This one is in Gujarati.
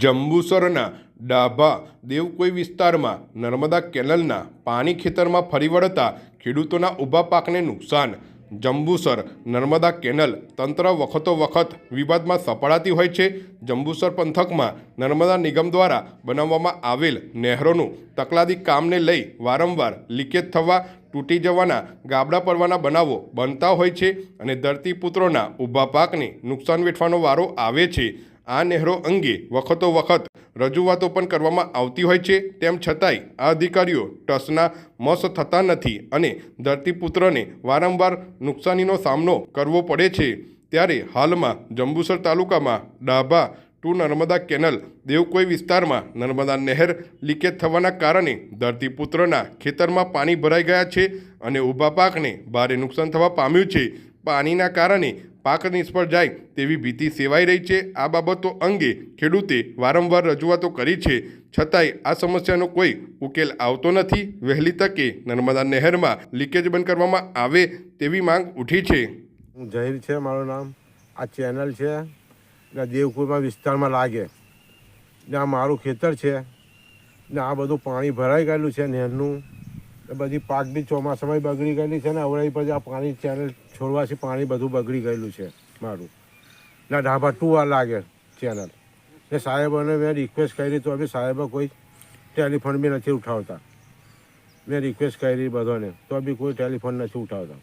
જંબુસરના ડાભા દેવકોઈ વિસ્તારમાં નર્મદા કેનલના પાણી ખેતરમાં ફરી વળતા ખેડૂતોના ઊભા પાકને નુકસાન. જંબુસર, નર્મદા કેનલ તંત્ર વખતો વખત વિવાદમાં સપડાતી હોય છે. જંબુસર પંથકમાં નર્મદા નિગમ દ્વારા બનાવવામાં આવેલ નહેરોનું તકલાદી કામને લઈ વારંવાર લીકેજ થવા, તૂટી જવાના, ગાબડા પડવાના બનાવો બનતા હોય છે અને ધરતીપુત્રોના ઊભા પાકને નુકસાન વેઠવાનો વારો આવે છે. આ નહેરો અંગે વખતો વખત રજૂઆતો પણ કરવામાં આવતી હોય છે. તેમ છતાંય આ અધિકારીઓ ટસના મસ થતા નથી અને ધરતીપુત્રને વારંવાર નુકસાનીનો સામનો કરવો પડે છે. ત્યારે હાલમાં જંબુસર તાલુકામાં ડાભા ટુ નર્મદા કેનલ દેવકોઈ વિસ્તારમાં નર્મદા નહેર લીકેજ થવાના કારણે ધરતીપુત્રના ખેતરમાં પાણી ભરાઈ ગયા છે અને ઊભા પાકને ભારે નુકસાન થવા પામ્યું છે. પાણીના કારણે પાક નિષ્ફળ જાય તેવી ભીતિ સેવાઈ રહી છે. આ બાબતો અંગે ખેડૂતે વારંવાર રજૂઆતો કરી છે. છતાંય આ સમસ્યાનો કોઈ ઉકેલ આવતો નથી. વહેલી તકે નર્મદા નહેરમાં લીકેજ બંધ કરવામાં આવે તેવી માંગ ઉઠી છે. હું જહીર છે, મારું નામ આ ચેનલ છે ને વિસ્તારમાં લાગે. ને આ મારું ખેતર છે ને આ બધું પાણી ભરાઈ ગયેલું છે નહેરનું. બધી પાકની ચોમાસામાં બગડી ગયેલી છે ને અવળાઈ પછી આ પાણી ચેનલ છોડવાથી પાણી બધું બગડી ગયેલું છે મારું. ને ઢાબા ટુ આ લાગે ચેનલ. ને સાહેબોને મેં રિક્વેસ્ટ કરી તો બી સાહેબો કોઈ ટેલિફોન બી નથી ઉઠાવતા. મેં રિક્વેસ્ટ કરી બધોને, તો બી કોઈ ટેલિફોન નથી ઉઠાવતા.